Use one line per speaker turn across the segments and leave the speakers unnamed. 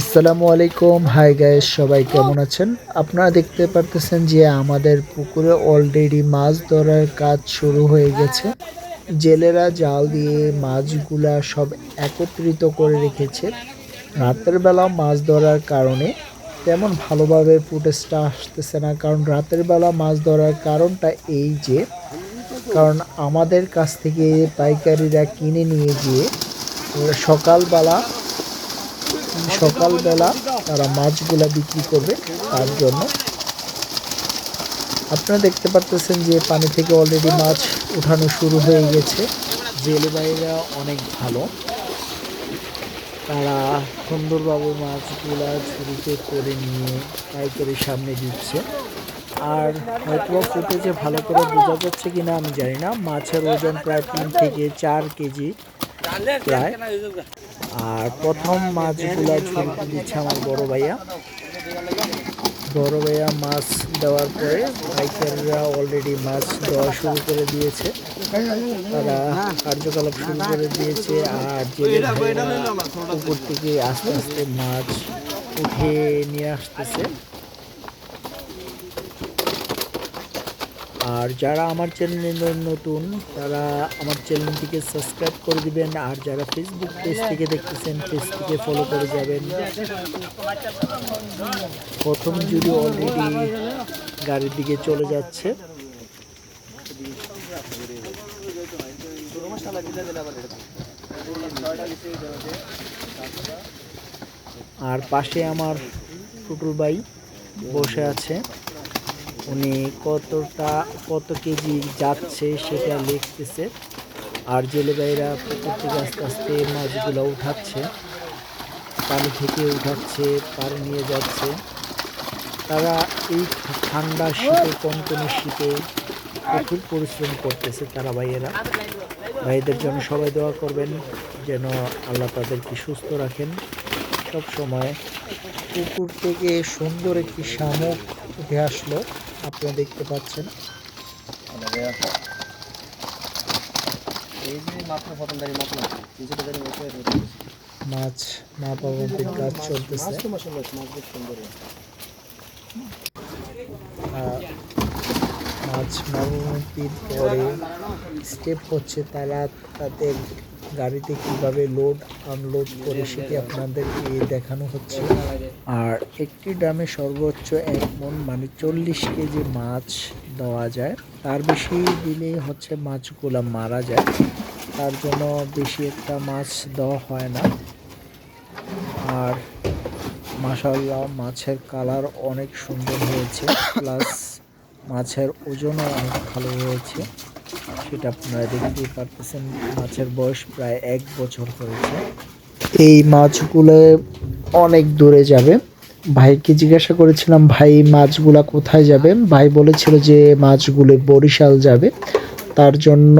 আসসালামু আলাইকুম। Hi guys সবাই কেমন আছেন? আপনারা দেখতে পারতেছেন যে আমাদের পুকুরে অলরেডি মাছ ধরার কাজ শুরু হয়ে গেছে। জেলেরা জাল দিয়ে মাছগুলা সব একত্রিত করে রেখেছে। রাতের বেলা মাছ ধরার কারণে তেমন ভালোভাবে ফুটেজটা আসতেছে না। কারণ রাতের বেলা মাছ ধরার কারণটা এই যে, কারণ আমাদের কাছ থেকে পাইকারিরা কিনে নিয়ে গিয়ে সকালবেলা সকালবেলা তারা মাছগুলা বিক্রি করবে তার জন্য। আপনারা দেখতে পারতেছেন যে পানি থেকে অলরেডি মাছ উঠানো শুরু হয়ে গেছে। জেলে ভাইরা অনেক ভালো। তারা সুন্দরভাবে মাছগুলা ঝুড়িতে করে নিয়ে পাইকারির সামনে দিচ্ছে। আর হয়তো ফুটেজে ভালো করে বোঝা যাচ্ছে কিনা আমি জানি না। মাছের ওজন প্রায় তিন থেকে চার কেজি প্রায়। আর প্রথম মাছগুলো ছুটি দিচ্ছে আমার বড় ভাইয়া। বড় ভাইয়া মাছ দেওয়ার পরে পাইকাররা অলরেডি মাছ দেওয়া শুরু করে দিয়েছে। তারা কার্যকলাপ শুরু করে দিয়েছে আর যে উপর থেকে আস্তে আস্তে মাছ উঠে নিয়ে আসতেছে। আর যারা আমার চ্যানেলে নতুন, তারা আমার চ্যানেলটিকে সাবস্ক্রাইব করে দিবেন। আর যারা ফেসবুক পেজ থেকে দেখতেছেন পেজটিকে ফলো করে যাবেন। প্রথম যদি অলরেডি গাড়ির দিকে চলে যাচ্ছে। আর পাশে আমার টুটুল ভাই বসে আছে। উনি কতটা, কত কেজি যাচ্ছে সেটা লিখতেছে। আর জেলে ভাইরা পুকুর থেকে আস্তে আস্তে মাছগুলো উঠাচ্ছে। পানি থেকে উঠাচ্ছে পার নিয়ে যাচ্ছে। তারা এই ঠান্ডা শীতে, কনকনে শীতে প্রচুর পরিশ্রম করতেছে তারা ভাইয়েরা। ভাইদের জন্য সবাই দোয়া করবেন, যেন আল্লাহ তাদেরকে সুস্থ রাখেন। সব সময় পুকুর থেকে সুন্দর একটি শামুক উঠে আসলো। আপনারা দেখতে পাচ্ছেন। মাছ মা পাবন্তির কাজ চলতেছে। মাছ মাপাবন্তির পরে স্টেপ হচ্ছে তারা তাদের গাড়িতে কীভাবে লোড আনলোড করে সেটি আপনাদেরকে দেখানো হচ্ছে। আর একটি ড্রামে সর্বোচ্চ এক মন মানে চল্লিশ কেজি মাছ দেওয়া যায়। তার বেশি দিলে হচ্ছে মাছগুলা মারা যায়। তার জন্য বেশি একটা মাছ দেওয়া হয় না। আর মাশাল্লাহ মাছের কালার অনেক সুন্দর হয়েছে। প্লাস মাছের ওজনও অনেক ভালো হয়েছে। সেটা আপনারা দেখতেই পারতেছেন, মাছের বয়স প্রায় এক বছর হয়েছে। এই মাছগুলো অনেক দূরে যাবে। ভাইকে জিজ্ঞাসা করেছিলাম, ভাই মাছগুলা কোথায় যাবে? ভাই বলেছিল যে মাছগুলো বরিশাল যাবে। তার জন্য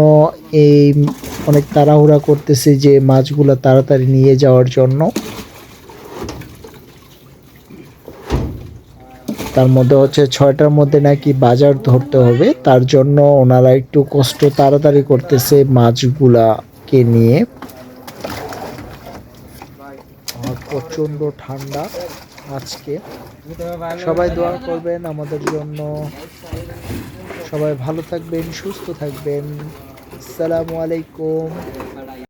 এই অনেক তাড়াহুড়া করতেছে যে, মাছগুলা তাড়াতাড়ি নিয়ে যাওয়ার জন্য। তার মধ্যে হচ্ছে ছয়টার মধ্যে নাকি বাজার ধরতে হবে। তার জন্য ওনারা একটু কষ্ট তাড়াতাড়ি করতেছে মাছগুলাকে নিয়ে। আর প্রচণ্ড ঠান্ডা আজকে। সবাই দোয়া করবেন আমাদের জন্য। সবাই ভালো থাকবেন, সুস্থ থাকবেন। আসসালামু আলাইকুম।